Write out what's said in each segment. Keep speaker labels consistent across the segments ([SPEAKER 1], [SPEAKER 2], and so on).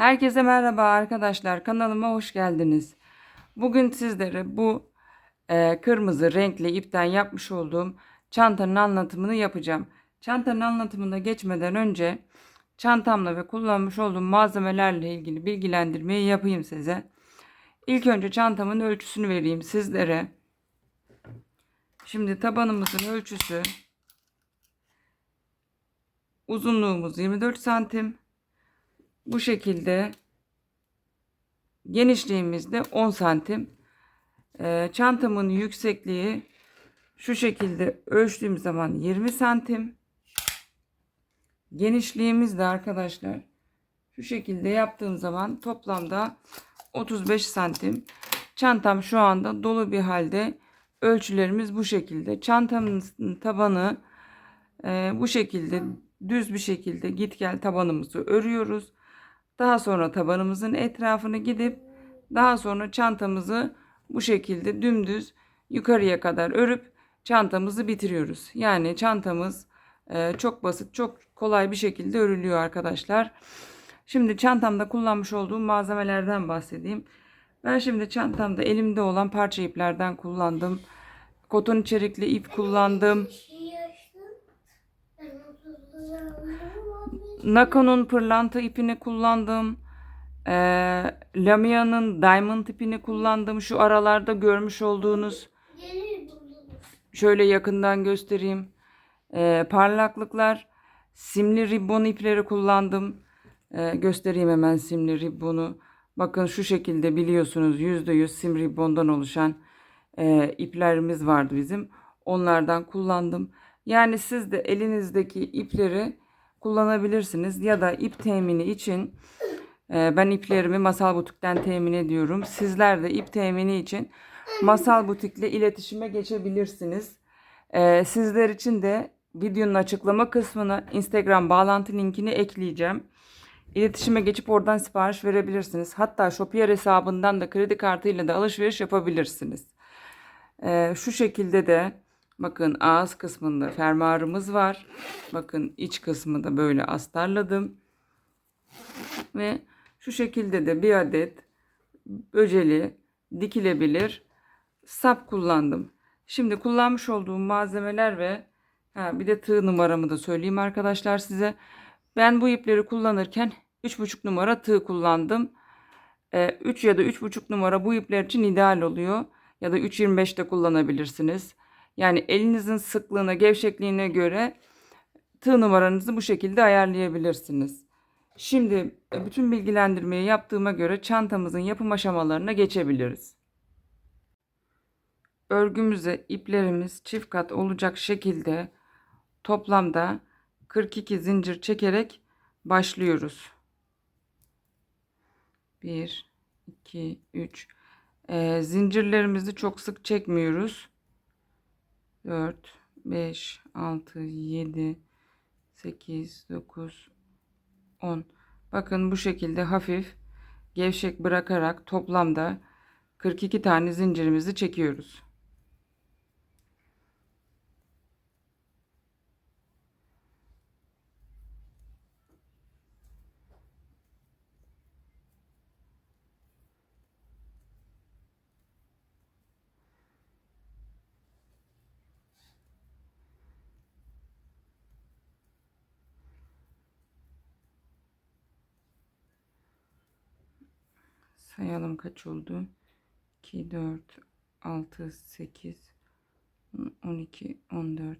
[SPEAKER 1] Herkese merhaba arkadaşlar. Kanalıma hoş geldiniz. Bugün sizlere bu e, kırmızı renkli ipten yapmış olduğum çantanın anlatımını yapacağım. Çantanın anlatımına geçmeden önce çantamla ve kullanmış olduğum malzemelerle ilgili bilgilendirmeyi yapayım size. İlk önce çantamın ölçüsünü vereyim sizlere. Şimdi tabanımızın ölçüsü uzunluğumuz 24 santim. Bu şekilde genişliğimiz de 10 santim. Ee, çantamın yüksekliği şu şekilde ölçtüğüm zaman 20 santim. Genişliğimiz de arkadaşlar şu şekilde yaptığım zaman toplamda 35 santim. Çantam şu anda dolu bir halde. Ölçülerimiz bu şekilde. Çantamın tabanı e, bu şekilde düz bir şekilde git gel tabanımızı örüyoruz. Daha sonra tabanımızın etrafını gidip daha sonra çantamızı bu şekilde dümdüz yukarıya kadar örüp çantamızı bitiriyoruz. Yani çantamız e, çok basit, çok kolay bir şekilde örülüyor arkadaşlar. Şimdi çantamda kullanmış olduğum malzemelerden bahsedeyim. Ben şimdi çantamda elimde olan parça iplerden kullandım. Koton içerikli ip kullandım. Nakon'un pırlanta ipini kullandım. Ee, Lamia'nın diamond ipini kullandım. Şu aralarda görmüş olduğunuz şöyle yakından göstereyim. Ee, parlaklıklar simli ribbon ipleri kullandım. Ee, göstereyim hemen simli ribbonu. Bakın şu şekilde biliyorsunuz %100 sim ribbondan oluşan e, iplerimiz vardı bizim. Onlardan kullandım. Yani siz de elinizdeki ipleri kullanabilirsiniz ya da ip temini için e, ben iplerimi Masal Butik'ten temin ediyorum. Sizler de ip temini için Masal Butik'le iletişime geçebilirsiniz. E, sizler için de videonun açıklama kısmına Instagram bağlantı linkini ekleyeceğim. İletişime geçip oradan sipariş verebilirsiniz. Hatta Shopier hesabından da kredi kartıyla da alışveriş yapabilirsiniz. E, şu şekilde de Bakın ağız kısmında fermuarımız var. Bakın iç kısmı da böyle astarladım. Ve şu şekilde de bir adet böceli dikilebilir sap kullandım. Şimdi kullanmış olduğum malzemeler ve ha, bir de tığ numaramı da söyleyeyim arkadaşlar size. Ben bu ipleri kullanırken 3,5 numara tığ kullandım. Ee, 3 ya da 3,5 numara bu ipler için ideal oluyor. Ya da 3.25 de kullanabilirsiniz. Yani elinizin sıklığına, gevşekliğine göre tığ numaranızı bu şekilde ayarlayabilirsiniz. Şimdi e, bütün bilgilendirmeyi yaptığıma göre çantamızın yapım aşamalarına geçebiliriz. Örgümüze iplerimiz çift kat olacak şekilde toplamda 42 zincir çekerek başlıyoruz. 1 2 3 e, zincirlerimizi çok sık çekmiyoruz. 4, 5, 6, 7, 8, 9, 10. Bakın bu şekilde hafif gevşek bırakarak toplamda 42 tane zincirimizi çekiyoruz. Sayalım kaç oldu. 2, 4, 6, 8, 12, 14,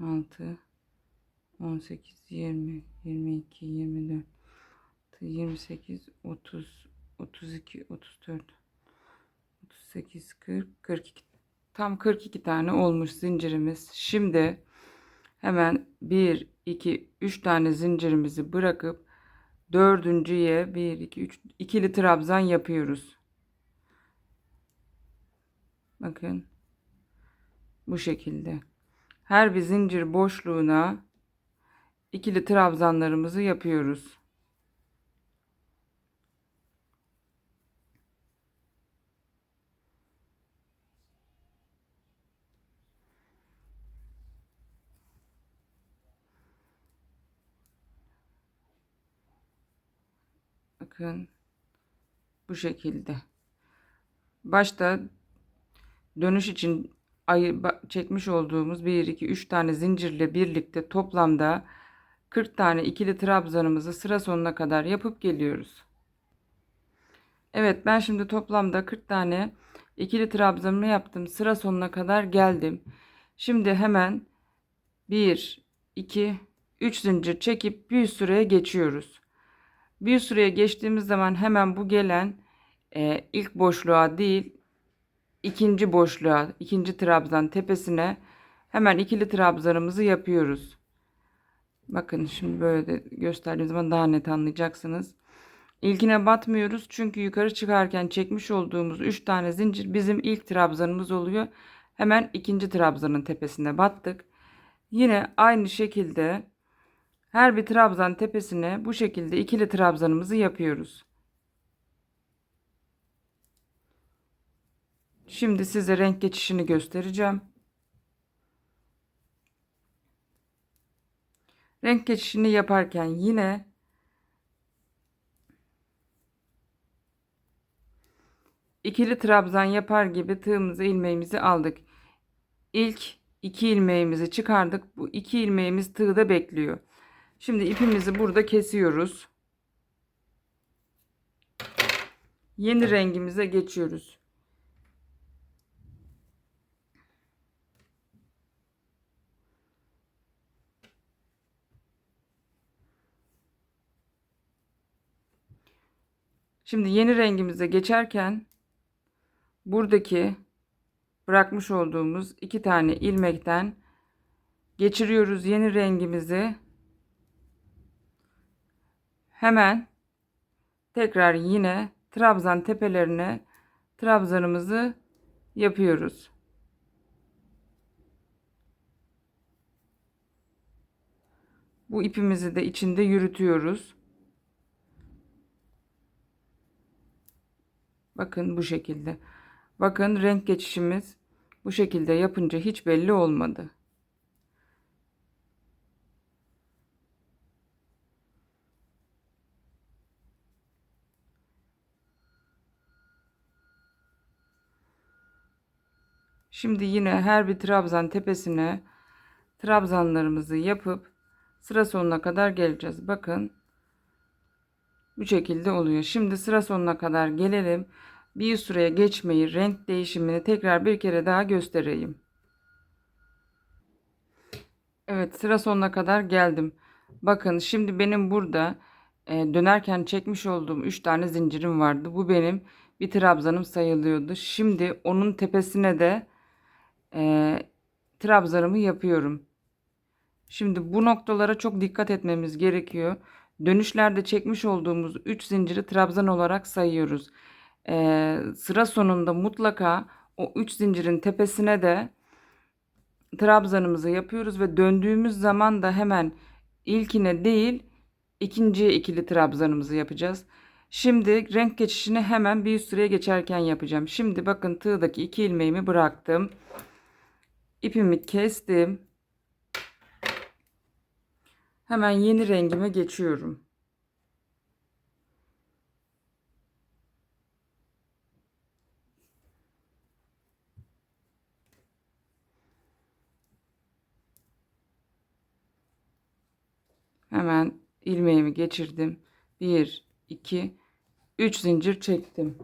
[SPEAKER 1] 6, 18, 20, 22, 24, 28, 30, 32, 34, 38, 40, 42. Tam 42 tane olmuş zincirimiz. Şimdi hemen 1, 2, 3 tane zincirimizi bırakıp Dördüncüye 1, 2, 3 ikili trabzan yapıyoruz. Bakın. Bu şekilde. Her bir zincir boşluğuna ikili trabzanlarımızı yapıyoruz. Bakın bu şekilde. Başta dönüş için ayı çekmiş olduğumuz 1 2 3 tane zincirle birlikte toplamda 40 tane ikili trabzanımızı sıra sonuna kadar yapıp geliyoruz. Evet ben şimdi toplamda 40 tane ikili trabzanımı yaptım. Sıra sonuna kadar geldim. Şimdi hemen 1 2 3 zincir çekip bir sıraya geçiyoruz. Bir sıraya geçtiğimiz zaman hemen bu gelen e, ilk boşluğa değil ikinci boşluğa, ikinci trabzan tepesine hemen ikili trabzanımızı yapıyoruz. Bakın şimdi böyle de gösterdiğim zaman daha net anlayacaksınız. İlkine batmıyoruz çünkü yukarı çıkarken çekmiş olduğumuz 3 tane zincir bizim ilk trabzanımız oluyor. Hemen ikinci trabzanın tepesine battık. Yine aynı şekilde her bir trabzan tepesine bu şekilde ikili trabzanımızı yapıyoruz. Şimdi size renk geçişini göstereceğim. Renk geçişini yaparken yine ikili trabzan yapar gibi tığımızı ilmeğimizi aldık. İlk iki ilmeğimizi çıkardık. Bu iki ilmeğimiz tığda bekliyor. Şimdi ipimizi burada kesiyoruz. Yeni rengimize geçiyoruz. Şimdi yeni rengimize geçerken buradaki bırakmış olduğumuz iki tane ilmekten geçiriyoruz yeni rengimizi. Hemen tekrar yine trabzan tepelerine trabzanımızı yapıyoruz. Bu ipimizi de içinde yürütüyoruz. Bakın bu şekilde. Bakın renk geçişimiz bu şekilde yapınca hiç belli olmadı. Şimdi yine her bir trabzan tepesine trabzanlarımızı yapıp sıra sonuna kadar geleceğiz. Bakın bu şekilde oluyor. Şimdi sıra sonuna kadar gelelim. Bir sıraya geçmeyi, renk değişimini tekrar bir kere daha göstereyim. Evet sıra sonuna kadar geldim. Bakın şimdi benim burada e, dönerken çekmiş olduğum 3 tane zincirim vardı. Bu benim bir trabzanım sayılıyordu. Şimdi onun tepesine de e, trabzanımı yapıyorum. Şimdi bu noktalara çok dikkat etmemiz gerekiyor. Dönüşlerde çekmiş olduğumuz 3 zinciri trabzan olarak sayıyoruz. Ee, sıra sonunda mutlaka o 3 zincirin tepesine de trabzanımızı yapıyoruz ve döndüğümüz zaman da hemen ilkine değil ikinciye ikili trabzanımızı yapacağız. Şimdi renk geçişini hemen bir üst sıraya geçerken yapacağım. Şimdi bakın tığdaki iki ilmeğimi bıraktım. İpimi kestim. Hemen yeni rengime geçiyorum. Hemen ilmeğimi geçirdim. 1 2 3 zincir çektim.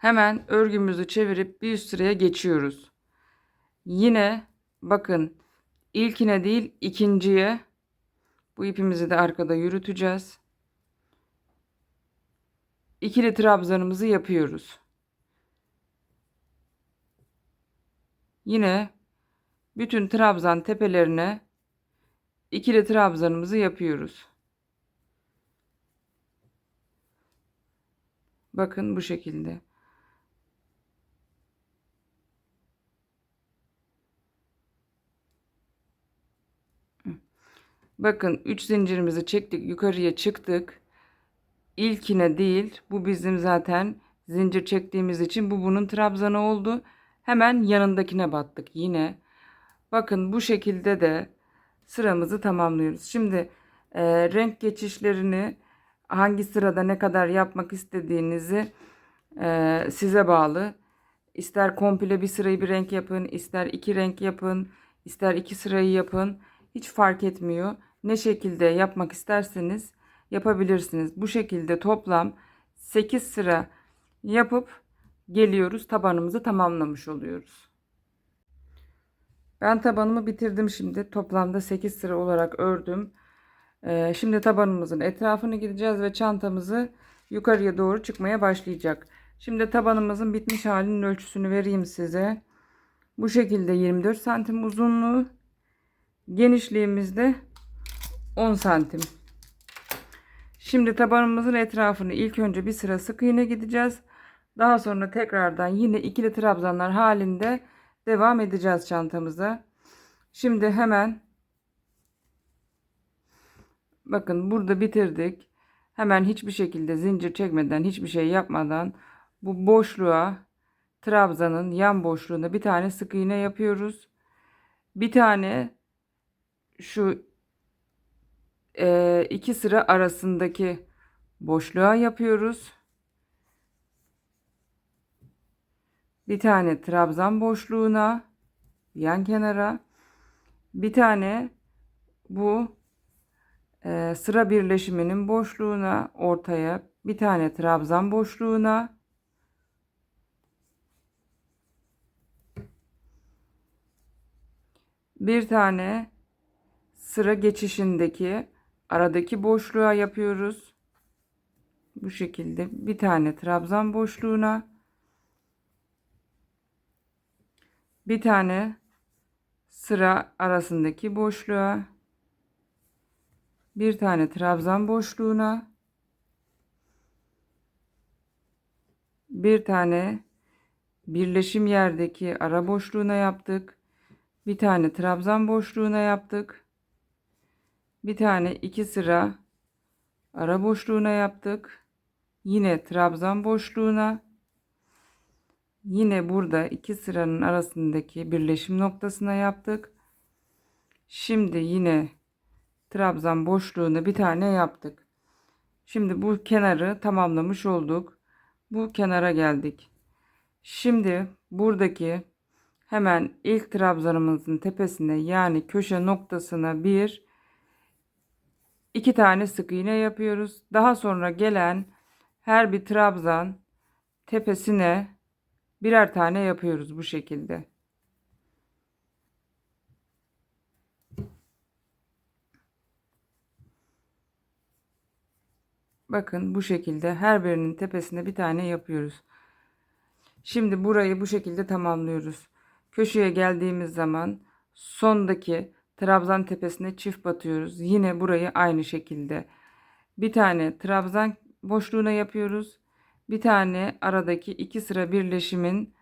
[SPEAKER 1] Hemen örgümüzü çevirip bir üst sıraya geçiyoruz. Yine bakın ilkine değil ikinciye bu ipimizi de arkada yürüteceğiz. İkili trabzanımızı yapıyoruz. Yine bütün trabzan tepelerine ikili trabzanımızı yapıyoruz. Bakın bu şekilde. Bakın 3 zincirimizi çektik yukarıya çıktık. İlkine değil bu bizim zaten zincir çektiğimiz için bu bunun trabzanı oldu. Hemen yanındakine battık yine. Bakın bu şekilde de sıramızı tamamlıyoruz. Şimdi e, renk geçişlerini hangi sırada ne kadar yapmak istediğinizi e, size bağlı. İster komple bir sırayı bir renk yapın, ister iki renk yapın, ister iki sırayı yapın. Hiç fark etmiyor. Ne şekilde yapmak isterseniz yapabilirsiniz. Bu şekilde toplam 8 sıra yapıp geliyoruz. Tabanımızı tamamlamış oluyoruz. Ben tabanımı bitirdim şimdi. Toplamda 8 sıra olarak ördüm. Ee, şimdi tabanımızın etrafını gideceğiz ve çantamızı yukarıya doğru çıkmaya başlayacak. Şimdi tabanımızın bitmiş halinin ölçüsünü vereyim size. Bu şekilde 24 santim uzunluğu. Genişliğimizde 10 santim. Şimdi tabanımızın etrafını ilk önce bir sıra sık iğne gideceğiz. Daha sonra tekrardan yine ikili trabzanlar halinde devam edeceğiz çantamıza. Şimdi hemen bakın burada bitirdik. Hemen hiçbir şekilde zincir çekmeden, hiçbir şey yapmadan bu boşluğa trabzanın yan boşluğuna bir tane sık iğne yapıyoruz. Bir tane şu e, iki sıra arasındaki boşluğa yapıyoruz. Bir tane trabzan boşluğuna yan kenara bir tane bu e, sıra birleşiminin boşluğuna ortaya bir tane trabzan boşluğuna bir tane sıra geçişindeki aradaki boşluğa yapıyoruz. Bu şekilde bir tane trabzan boşluğuna bir tane sıra arasındaki boşluğa bir tane trabzan boşluğuna bir tane birleşim yerdeki ara boşluğuna yaptık. Bir tane trabzan boşluğuna yaptık. Bir tane iki sıra ara boşluğuna yaptık. Yine trabzan boşluğuna. Yine burada iki sıranın arasındaki birleşim noktasına yaptık. Şimdi yine trabzan boşluğuna bir tane yaptık. Şimdi bu kenarı tamamlamış olduk. Bu kenara geldik. Şimdi buradaki hemen ilk trabzanımızın tepesine yani köşe noktasına bir iki tane sık iğne yapıyoruz. Daha sonra gelen her bir trabzan tepesine birer tane yapıyoruz bu şekilde. Bakın bu şekilde her birinin tepesine bir tane yapıyoruz. Şimdi burayı bu şekilde tamamlıyoruz. Köşeye geldiğimiz zaman sondaki trabzan tepesine çift batıyoruz. Yine burayı aynı şekilde bir tane trabzan boşluğuna yapıyoruz. Bir tane aradaki iki sıra birleşimin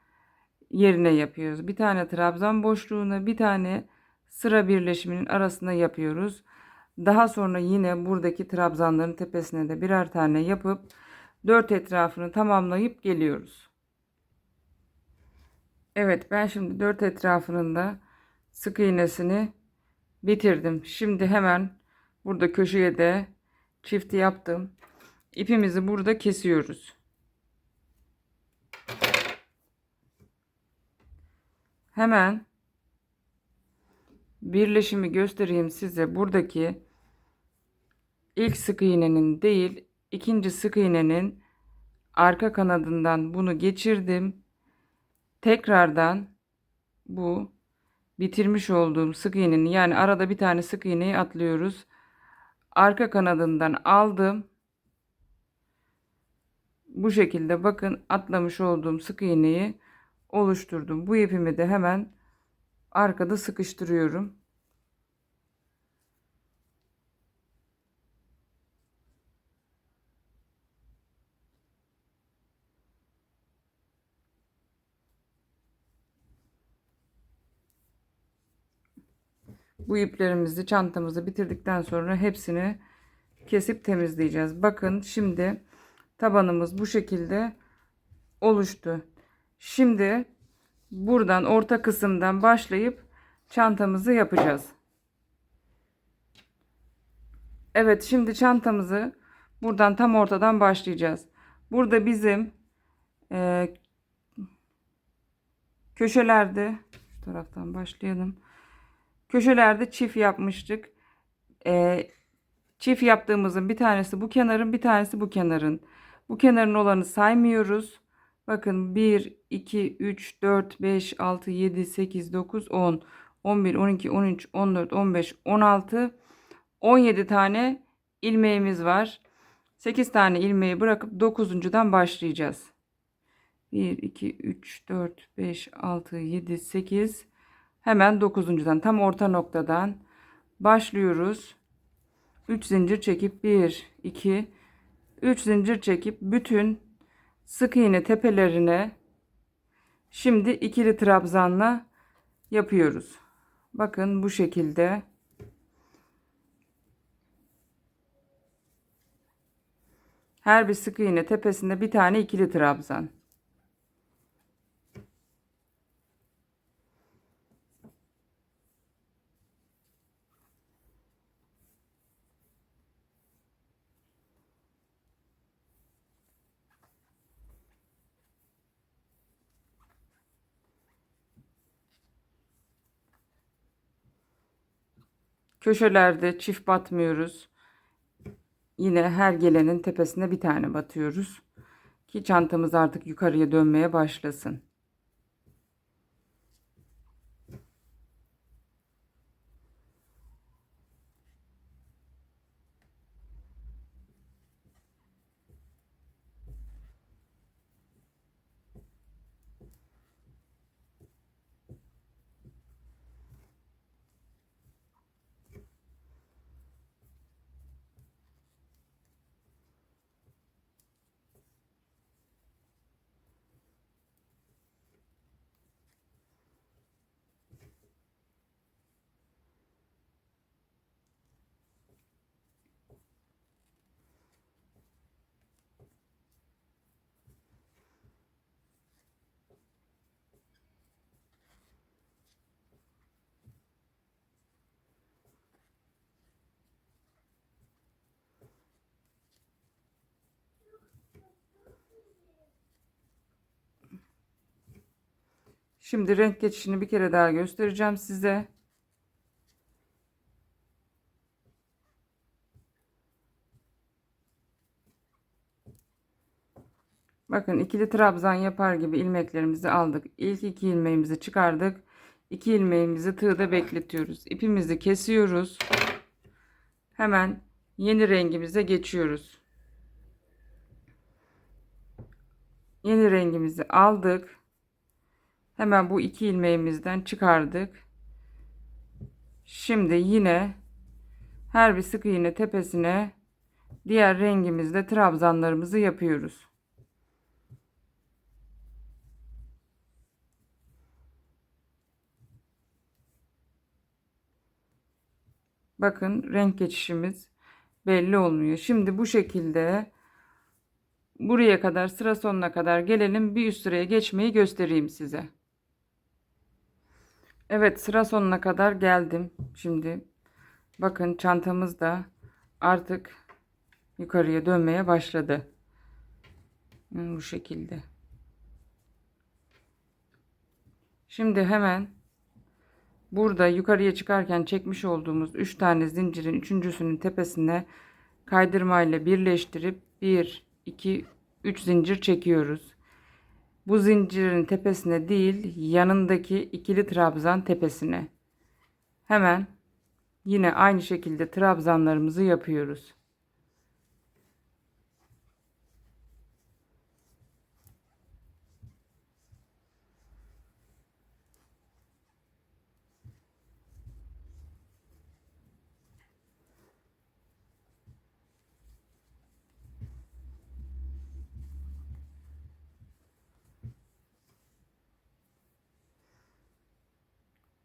[SPEAKER 1] yerine yapıyoruz. Bir tane trabzan boşluğuna, bir tane sıra birleşiminin arasına yapıyoruz. Daha sonra yine buradaki trabzanların tepesine de birer tane yapıp dört etrafını tamamlayıp geliyoruz. Evet ben şimdi dört etrafının da sık iğnesini bitirdim. Şimdi hemen burada köşeye de çifti yaptım. İpimizi burada kesiyoruz. Hemen birleşimi göstereyim size. Buradaki ilk sık iğnenin değil ikinci sık iğnenin arka kanadından bunu geçirdim. Tekrardan bu bitirmiş olduğum sık iğnenin yani arada bir tane sık iğneyi atlıyoruz. Arka kanadından aldım. Bu şekilde bakın atlamış olduğum sık iğneyi oluşturdum. Bu ipimi de hemen arkada sıkıştırıyorum. Bu iplerimizi çantamızı bitirdikten sonra hepsini kesip temizleyeceğiz. Bakın şimdi tabanımız bu şekilde oluştu. Şimdi buradan orta kısımdan başlayıp çantamızı yapacağız. Evet şimdi çantamızı buradan tam ortadan başlayacağız. Burada bizim e, köşelerde şu taraftan başlayalım. Köşelerde çift yapmıştık. E, çift yaptığımızın bir tanesi bu kenarın bir tanesi bu kenarın. Bu kenarın olanı saymıyoruz. Bakın 1, 2, 3, 4, 5, 6, 7, 8, 9, 10, 11, 12, 13, 14, 15, 16, 17 tane ilmeğimiz var. 8 tane ilmeği bırakıp 9.dan başlayacağız. 1, 2, 3, 4, 5, 6, 7, 8. Hemen 9.dan tam orta noktadan başlıyoruz. 3 zincir çekip 1, 2, 3 zincir çekip bütün sık iğne tepelerine şimdi ikili trabzanla yapıyoruz. Bakın bu şekilde. Her bir sık iğne tepesinde bir tane ikili trabzan. Köşelerde çift batmıyoruz. Yine her gelenin tepesine bir tane batıyoruz. Ki çantamız artık yukarıya dönmeye başlasın. Şimdi renk geçişini bir kere daha göstereceğim size. Bakın ikili trabzan yapar gibi ilmeklerimizi aldık. İlk iki ilmeğimizi çıkardık. İki ilmeğimizi tığda bekletiyoruz. İpimizi kesiyoruz. Hemen yeni rengimize geçiyoruz. Yeni rengimizi aldık. Hemen bu iki ilmeğimizden çıkardık. Şimdi yine her bir sık iğne tepesine diğer rengimizde trabzanlarımızı yapıyoruz. Bakın renk geçişimiz belli olmuyor. Şimdi bu şekilde buraya kadar sıra sonuna kadar gelelim. Bir üst sıraya geçmeyi göstereyim size. Evet sıra sonuna kadar geldim. Şimdi bakın çantamız da artık yukarıya dönmeye başladı. Bu şekilde. Şimdi hemen burada yukarıya çıkarken çekmiş olduğumuz 3 tane zincirin üçüncüsünün tepesine kaydırma ile birleştirip 1 2 3 zincir çekiyoruz. Bu zincirin tepesine değil yanındaki ikili trabzan tepesine. Hemen yine aynı şekilde trabzanlarımızı yapıyoruz.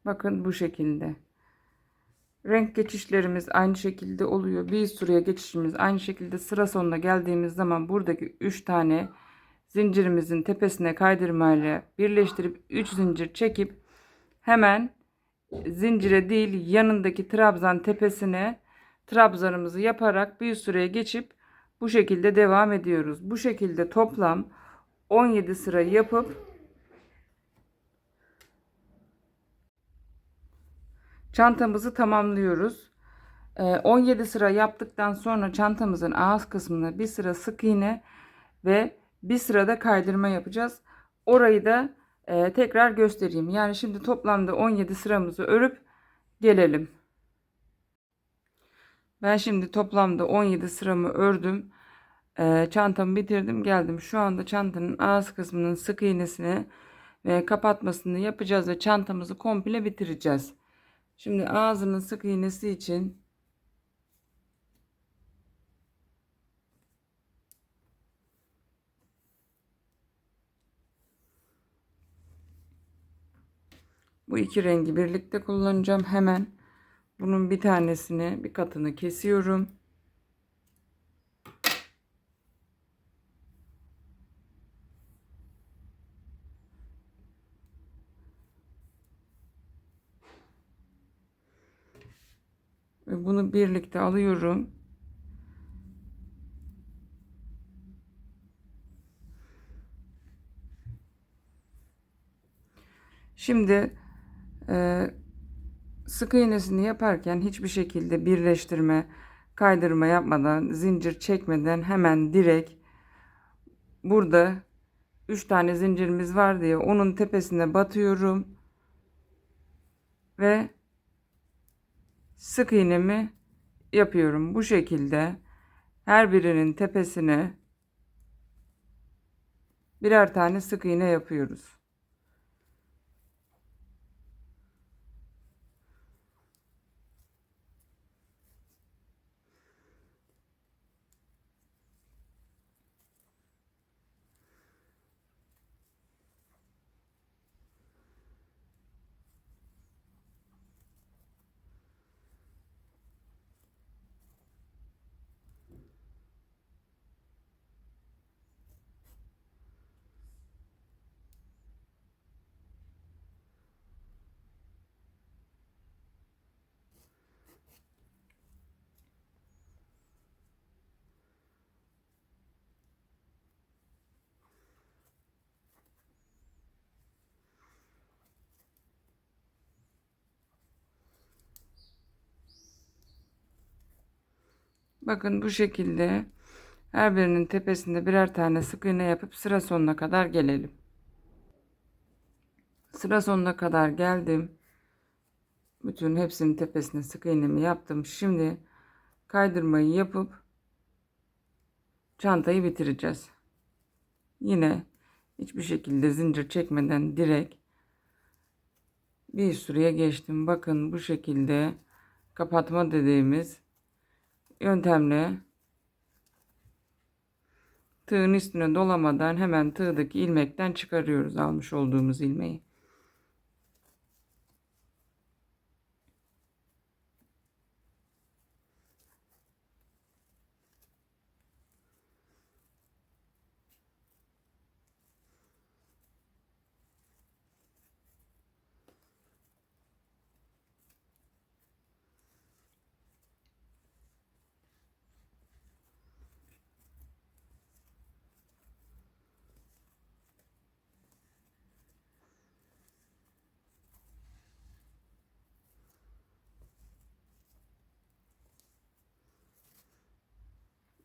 [SPEAKER 1] Bakın bu şekilde. Renk geçişlerimiz aynı şekilde oluyor. Bir sıraya geçişimiz aynı şekilde sıra sonuna geldiğimiz zaman buradaki 3 tane zincirimizin tepesine kaydırmayla birleştirip 3 zincir çekip hemen zincire değil yanındaki trabzan tepesine trabzanımızı yaparak bir süreye geçip bu şekilde devam ediyoruz. Bu şekilde toplam 17 sıra yapıp çantamızı tamamlıyoruz. Ee, 17 sıra yaptıktan sonra çantamızın ağız kısmına bir sıra sık iğne ve bir sırada kaydırma yapacağız. Orayı da e, tekrar göstereyim. Yani şimdi toplamda 17 sıramızı örüp gelelim. Ben şimdi toplamda 17 sıramı ördüm. Ee, çantamı bitirdim geldim. Şu anda çantanın ağız kısmının sık iğnesini ve kapatmasını yapacağız ve çantamızı komple bitireceğiz. Şimdi ağzının sık iğnesi için bu iki rengi birlikte kullanacağım. Hemen bunun bir tanesini bir katını kesiyorum. Ve bunu birlikte alıyorum. Şimdi e, sık iğnesini yaparken hiçbir şekilde birleştirme, kaydırma yapmadan, zincir çekmeden hemen direkt burada 3 tane zincirimiz var diye onun tepesine batıyorum ve sık iğnemi yapıyorum. Bu şekilde her birinin tepesine birer tane sık iğne yapıyoruz. Bakın bu şekilde her birinin tepesinde birer tane sık iğne yapıp sıra sonuna kadar gelelim. Sıra sonuna kadar geldim. Bütün hepsinin tepesine sık iğnemi yaptım. Şimdi kaydırmayı yapıp çantayı bitireceğiz. Yine hiçbir şekilde zincir çekmeden direkt bir süreye geçtim. Bakın bu şekilde kapatma dediğimiz yöntemle tığın üstüne dolamadan hemen tığdaki ilmekten çıkarıyoruz almış olduğumuz ilmeği.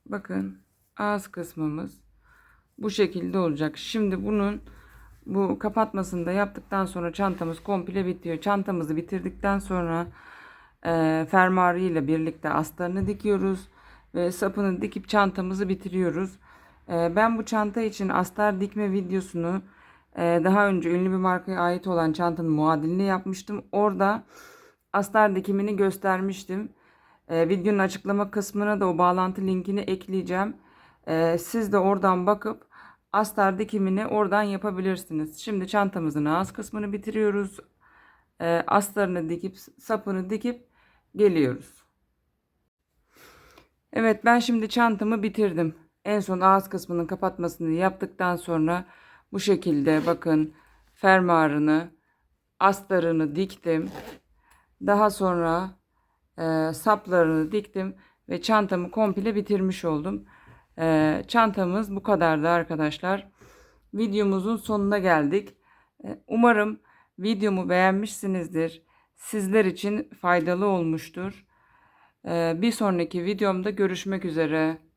[SPEAKER 1] Bakın ağız kısmımız bu şekilde olacak. Şimdi bunun bu kapatmasını da yaptıktan sonra çantamız komple bitiyor. Çantamızı bitirdikten sonra e, fermuarı ile birlikte astarını dikiyoruz ve sapını dikip çantamızı bitiriyoruz. E, ben bu çanta için astar dikme videosunu e, daha önce ünlü bir markaya ait olan çantanın muadilini yapmıştım. Orada astar dikimini göstermiştim. E, videonun açıklama kısmına da o bağlantı linkini ekleyeceğim. E, siz de oradan bakıp astar dikimini oradan yapabilirsiniz. Şimdi çantamızın ağız kısmını bitiriyoruz. E, astarını dikip sapını dikip geliyoruz. Evet ben şimdi çantamı bitirdim. En son ağız kısmının kapatmasını yaptıktan sonra bu şekilde bakın fermuarını astarını diktim. Daha sonra e, saplarını diktim ve çantamı komple bitirmiş oldum. E, çantamız bu kadardı arkadaşlar. Videomuzun sonuna geldik. E, umarım videomu beğenmişsinizdir. Sizler için faydalı olmuştur. E, bir sonraki videomda görüşmek üzere.